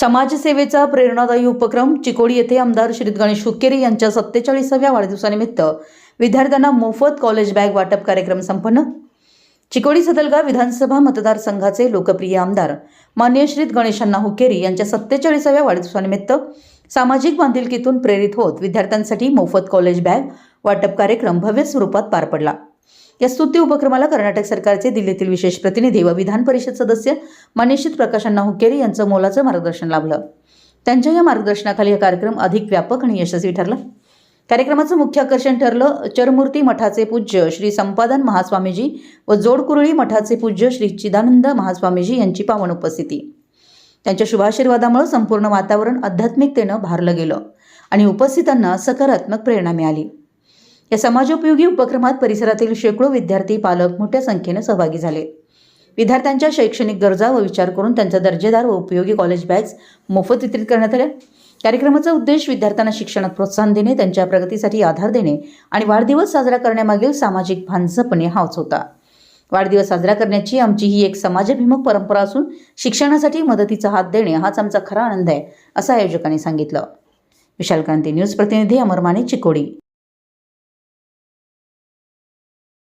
समाजसेवेचा प्रेरणादायी उपक्रम चिकोडी येथे आमदार श्री गणेश हुक्केरी यांच्या सत्तेचाळीसाव्या वाढदिवसानिमित्त विद्यार्थ्यांना मोफत कॉलेज बॅग वाटप कार्यक्रम संपन्न. चिकोडी सदलगा विधानसभा मतदारसंघाचे लोकप्रिय आमदार मान्य श्रीत गणेशांना हुकेरी यांच्या सत्तेचाळीसाव्या वाढदिवसानिमित्त सामाजिक बांधिलकीतून प्रेरित होत विद्यार्थ्यांसाठी मोफत कॉलेज बॅग वाटप कार्यक्रम भव्य स्वरूपात पार पडला. या स्तुती उपक्रमाला कर्नाटक सरकारचे दिल्लीतील विशेष प्रतिनिधी व विधान परिषद सदस्य मनीषित प्रकाशांना हुक्केरी यांचं मोलाचं मार्गदर्शन लाभलं. त्यांच्या या मार्गदर्शनाखाली हा कार्यक्रम अधिक व्यापक आणि यशस्वी ठरला. कार्यक्रमाचं मुख्य आकर्षण ठरलं चरमूर्ती मठाचे पूज्य श्री संपादन महास्वामीजी व जोडकुरळी मठाचे पूज्य श्री चिदानंद महास्वामीजी यांची पावन उपस्थिती. त्यांच्या शुभाशीर्वादामुळे संपूर्ण वातावरण आध्यात्मिकतेनं भारलं गेलं आणि उपस्थितांना सकारात्मक प्रेरणा मिळाली. या समाजोपयोगी उपक्रमात परिसरातील शेकडो विद्यार्थी पालक मोठ्या संख्येने सहभागी झाले. विद्यार्थ्यांच्या शैक्षणिक गरजा व विचार करून त्यांचा दर्जेदार व उपयोगी कॉलेज बॅग्स मोफत वितरित करण्यात आल्या. कार्यक्रमाचा उद्देश विद्यार्थ्यांना शिक्षणात प्रोत्साहन देणे त्यांच्या प्रगतीसाठी आधार देणे आणि वाढदिवस साजरा करण्यामागील सामाजिक भानसपणे हाच होता. वाढदिवस साजरा करण्याची आमची ही एक समाजाभिमुख परंपरा असून शिक्षणासाठी मदतीचा हात देणे हाच आमचा खरा आनंद आहे असं आयोजकांनी सांगितलं. विशाल क्रांती न्यूज प्रतिनिधी अमर माने चिकोडी.